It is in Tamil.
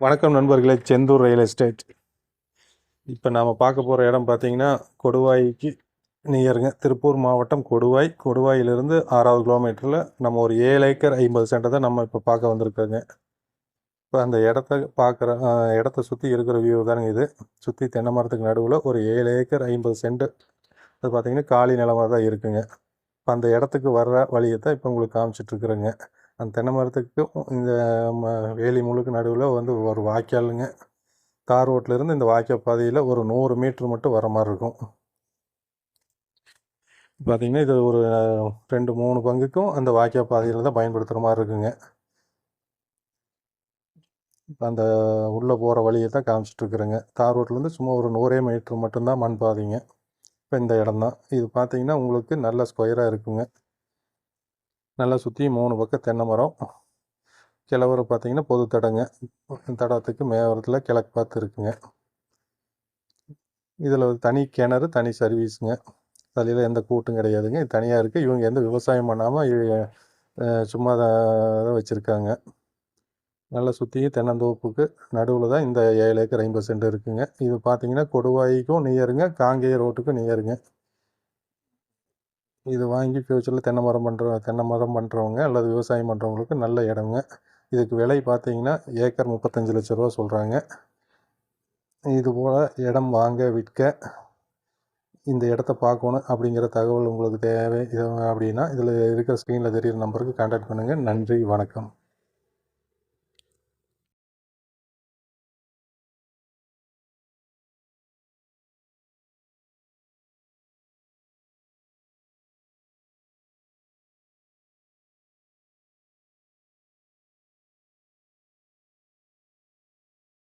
வணக்கம் நண்பர்களே செந்தூர் ரியல் எஸ்டேட் இப்போ நாம் பார்க்க போகிற இடம் பார்த்தீங்கன்னா கொடுவாய்க்கு நியருங்க திருப்பூர் மாவட்டம் கொடுவாய். கொடுவாயிலிருந்து ஆறாவது கிலோமீட்டரில் நம்ம ஒரு ஏழு ஏக்கர் ஐம்பது சென்டை தான் நம்ம இப்போ பார்க்க வந்திருக்கோங்க. இப்போ அந்த இடத்த பார்க்குற இடத்த சுற்றி இருக்கிற வியூ தானுங்க இது. சுற்றி தென்னை மரத்துக்கு நடுவில் ஒரு ஏழு ஏக்கர் ஐம்பது சென்ட் அது பார்த்தீங்கன்னா காலி நிலமாக தான் இருக்குங்க. இப்போ அந்த இடத்துக்கு வர்ற வழியை தான் இப்போ உங்களுக்கு காமிச்சிட்ருக்குறேங்க அந்த தென்னை மரத்துக்கும் இந்த ம- வேலி முழுக்க நடுவில் வந்து ஒரு வாய்க்காலுங்க. தார் ரோட்லேருந்து இந்த வாய்க்கால் பாதையில் ஒரு நூறு மீட்ரு மட்டும் வர மாதிரி இருக்கும். பார்த்தீங்கன்னா இது ஒரு ரெண்டு மூணு பங்குக்கும் அந்த வாய்க்கால் பாதையில் தான் பயன்படுத்துகிற மாதிரி இருக்குங்க. அந்த உள்ளே போகிற வழியை தான் காமிச்சிட்ருக்குறேங்க தார் ரோட்லேருந்து சும்மா ஒரு நூறே மீட்ரு மட்டும்தான் மண் பாதைங்க. இப்போ இந்த இடம் தான் இது பார்த்திங்கன்னா உங்களுக்கு நல்ல ஸ்கொயராக இருக்குங்க. நல்லா சுற்றி மூணு பக்கம் தென்னை மரம். கிழவரை பார்த்தீங்கன்னா பொது தடங்க. தடத்துக்கு மேவரத்தில் கிழக்கு பார்த்து இருக்குங்க. இதில் தனி கிணறு தனி சர்வீஸுங்க தலையில் எந்த கூட்டும் கிடையாதுங்க. தனியாக இருக்குது இவங்க எந்த விவசாயம் பண்ணாமல் சும்மா தான் வச்சுருக்காங்க. நல்லா சுற்றியும் தென்னந்தோப்புக்கு நடுவில் தான் இந்த ஏழு ஏக்கர் ஐம்பது சென்ட் இருக்குங்க. இது பார்த்தீங்கன்னா கொடுவாய்க்கும் நியருங்க காங்கேய ரோட்டுக்கும் நியருங்க இது வாங்கி ஃப்யூச்சரில் தென்னை மரம் பண்ணுற தென்னை மரம் பண்ணுறவங்க அல்லது விவசாயம் பண்ணுறவங்களுக்கு நல்ல இடங்க. இதுக்கு விலை பார்த்தீங்கன்னா ஏக்கர் முப்பத்தஞ்சு லட்ச ரூபா சொல்கிறாங்க இது போல் இடம் வாங்க விற்க இந்த இடத்த பார்க்கணும் அப்படிங்கிற தகவல் உங்களுக்கு தேவை. இது அப்படின்னா இதில் இருக்கிற ஸ்க்ரீனில் தெரியிற நம்பருக்கு கான்டாக்ட் பண்ணுங்கள் நன்றி வணக்கம்.